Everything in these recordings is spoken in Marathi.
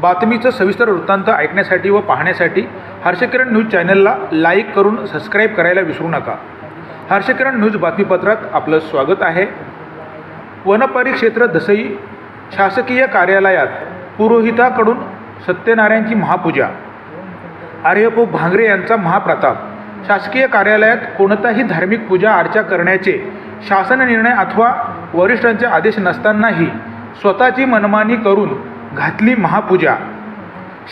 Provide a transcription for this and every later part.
बातमीचं सविस्तर वृत्तांत ऐकण्यासाठी व पाहण्यासाठी हर्षकिरण न्यूज चॅनलला लाईक करून सबस्क्राईब करायला विसरू नका. हर्षकिरण न्यूज बातमीपत्रात आपलं स्वागत आहे. वनपरिक्षेत्र दसई शासकीय कार्यालयात पुरोहिताकडून सत्यनारायणची महापूजा. आर्यपो भांगरे यांचा महाप्रताप. शासकीय कार्यालयात कोणताही धार्मिक पूजा अर्चा करण्याचे शासन निर्णय अथवा वरिष्ठांचे आदेश नसतानाही स्वतःची मनमानी करून घातली महापूजा.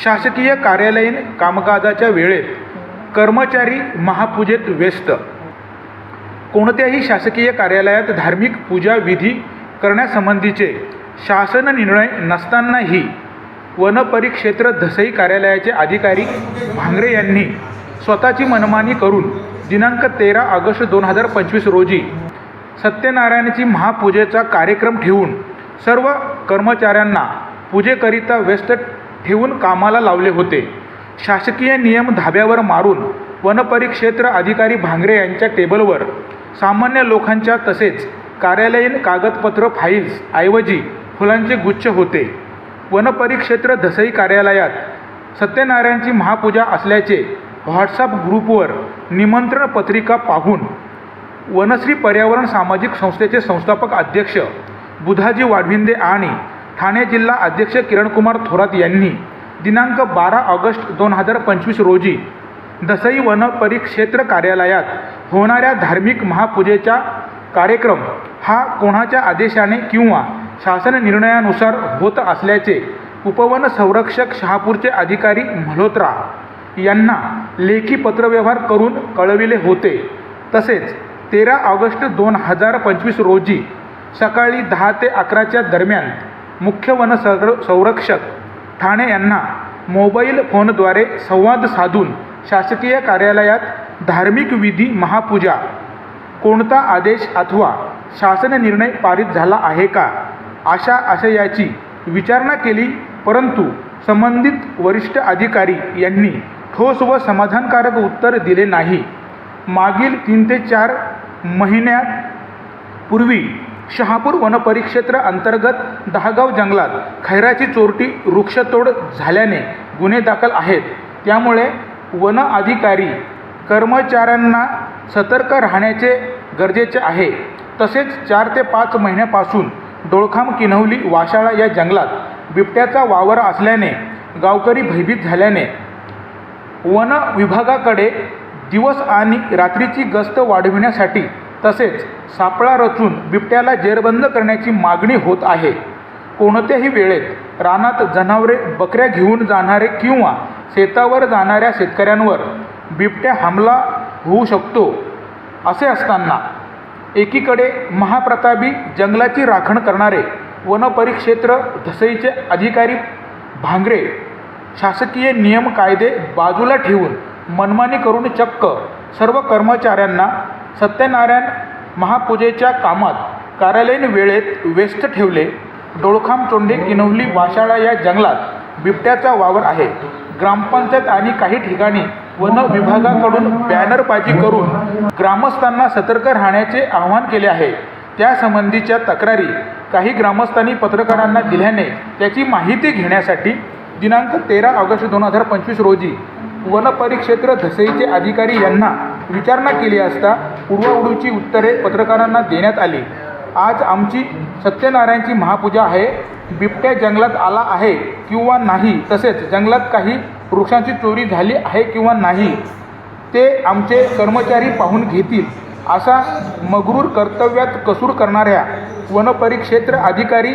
शासकीय कार्यालयीन कामकाजाच्या वेळेत कर्मचारी महापूजेत व्यस्त. कोणत्याही शासकीय कार्यालयात धार्मिक पूजा विधी करण्यासंबंधीचे शासन निर्णय नसतानाही वनपरिक्षेत्र धसई कार्यालयाचे अधिकारी भांगरे यांनी स्वतःची मनमानी करून दिनांक तेरा ऑगस्ट दोन हजार पंचवीस रोजी सत्यनारायणाची महापूजेचा कार्यक्रम ठेवून सर्व कर्मचाऱ्यांना पूजेकरिता व्यस्त ठेवून कामाला लावले होते. शासकीय नियम धाब्यावर मारून वनपरिक्षेत्र अधिकारी भांगरे यांच्या टेबलवर सामान्य लोकांच्या तसेच कार्यालयीन कागदपत्र फाईल्स ऐवजी फुलांचे गुच्छ होते. वनपरिक्षेत्र धसई कार्यालयात सत्यनारायणची महापूजा असल्याचे व्हॉट्सअप ग्रुपवर निमंत्रण पत्रिका पाहून वनश्री पर्यावरण सामाजिक संस्थेचे संस्थापक अध्यक्ष बुधाजी वाढविंदे आणि ठाणे जिल्हा अध्यक्ष किरणकुमार थोरात यांनी दिनांक बारा ऑगस्ट दोन हजार पंचवीस रोजी दसई वन परिक्षेत्र कार्यालयात होणाऱ्या धार्मिक महापूजेचा कार्यक्रम हा कोणाच्या आदेशाने किंवा शासन निर्णयानुसार होत असल्याचे उपवन संरक्षक शहापूरचे अधिकारी मल्होत्रा यांना लेखी पत्रव्यवहार करून कळविले होते. तसेच तेरा ऑगस्ट दोन हजार पंचवीस रोजी सकाळी दहा ते अकराच्या दरम्यान मुख्य वन संरक्षक ठाणे यांना मोबाईल फोनद्वारे संवाद साधून शासकीय कार्यालयात धार्मिक विधी महापूजा कोणता आदेश अथवा शासन निर्णय पारित झाला आहे का? अशा आशयाची विचारणा केली परंतु संबंधित वरिष्ठ अधिकारी यांनी ठोस व समाधानकारक उत्तर दिले नाही. मागील तीन ते चार महिन्यात पूर्वी शहापूर वनपरिक्षेत्र अंतर्गत दहागाव जंगलात खैराची चोरटी वृक्षतोड झाल्याने गुन्हे दाखल आहेत. त्यामुळे वन अधिकारी कर्मचाऱ्यांना सतर्क राहण्याचे गरजेचे आहे. तसेच चार ते पाच महिन्यापासून डोळखाम किन्हवली वाशाळा या जंगलात बिबट्याचा वावर असल्याने गावकरी भयभीत झाल्याने वन विभागाकडे दिवस आणि रात्रीची गस्त वाढविण्यासाठी तसेच सापळा रचून बिबट्याला जेरबंद करण्याची मागणी होत आहे. कोणत्याही वेळेत रानात जनावरे बकऱ्या घेऊन जाणारे किंवा शेतावर जाणाऱ्या शेतकऱ्यांवर बिबट्या हमला होऊ शकतो असे असताना एकीकडे महाप्रतापी जंगलाची राखण करणारे वनपरिक्षेत्र धसईचे अधिकारी भांगरे शासकीय नियम कायदे बाजूला ठेवून मनमानी करून चक्क सर्व कर्मचाऱ्यांना सत्यनारायण महापूजेच्या कामात कार्यालयीन वेळेत व्यस्त ठेवले. डोळखाम चोंडे किनवली वाशाळा या जंगलात बिबट्याचा वावर आहे. ग्रामपंचायत आणि काही ठिकाणी वन विभागाकडून बॅनरबाजी करून ग्रामस्थांना सतर्क राहण्याचे आवाहन केले आहे. त्यासंबंधीच्या तक्रारी काही ग्रामस्थांनी पत्रकारांना दिल्याने त्याची माहिती घेण्यासाठी दिनांक तेरा ऑगस्ट दोन हजार पंचवीस रोजी वनपरिक्षेत्र धसईचे अधिकारी यांना विचारणा केली असता उडवाउडीची उत्तरे पत्रकारांना देण्यात आली. आज आमची सत्यनारायणची महापूजा आहे. बिबट्या जंगलात आला आहे किंवा नाही तसेच जंगलात काही वृक्षांची चोरी झाली आहे किंवा नाही ते आमचे कर्मचारी पाहून घेतील असा मगरूर कर्तव्यात कसूर करणाऱ्या वनपरिक्षेत्र अधिकारी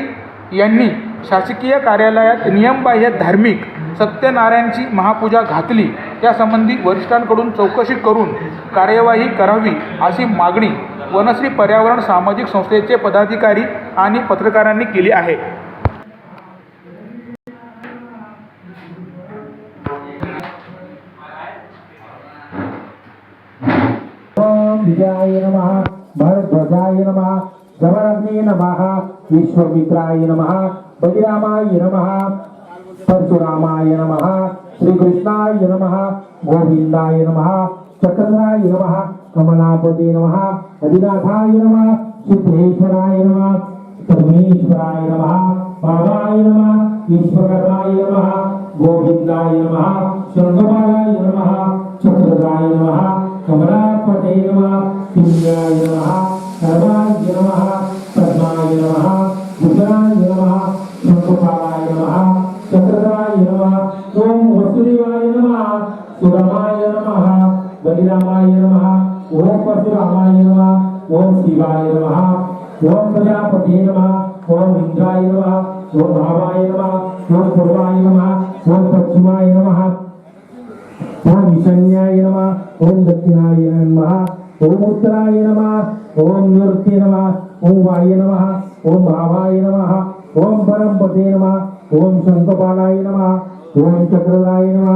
यांनी शासकीय कार्यालयात नियमबाह्य धार्मिक सत्यनारायणची महापूजा घातली. त्यासंबंधी वरिष्ठांकडून चौकशी करून कार्यवाही करावी अशी मागणी वनश्री पर्यावरण सामाजिक संस्थेचे पदाधिकारी आणि पत्रकारांनी केली आहे. भरध्वजाय नमः जवरग्ने नमः विश्वमित्राय नमः बलिरामाय नमः परशुरामाय नमः श्रीकृष्णाय नमः गोविंदाय नमः चक्रधराय नमः कमलापते नमः अधिनाथाय नमः सिद्धेश्वराय नमः परमेश्वराय नमः बाबाय नमः विश्वकर्माय नमः गोविंदाय नमः शंखपालाय नमः चक्रधाय नमः कमलापते नमः सिंहाय नमः सर्वाय नमः पद्माय नमः అభిరామాయ నమ ఓం పరశురామాయ నమ ఓం శివాయ నమ ఓం ప్రజాపతే నమ ఓం ఇంద్రాయ నమ ఓం భావాయ నమ ఓం పూర్వాయ నమ ఓం పశ్చిమాయ నమ ఓం ఈశాన్యాయ నమ ఓం దక్షిణాయ నమ ఓం ఉత్తరాయ నమ ఓం నివృత్తి నమ ఓం వాయ నమ ఓం భావాయ నమ ఓం పరంపతే నమ ఓం శంఖపాలాయ నమ ఓం చక్రదాయ నమ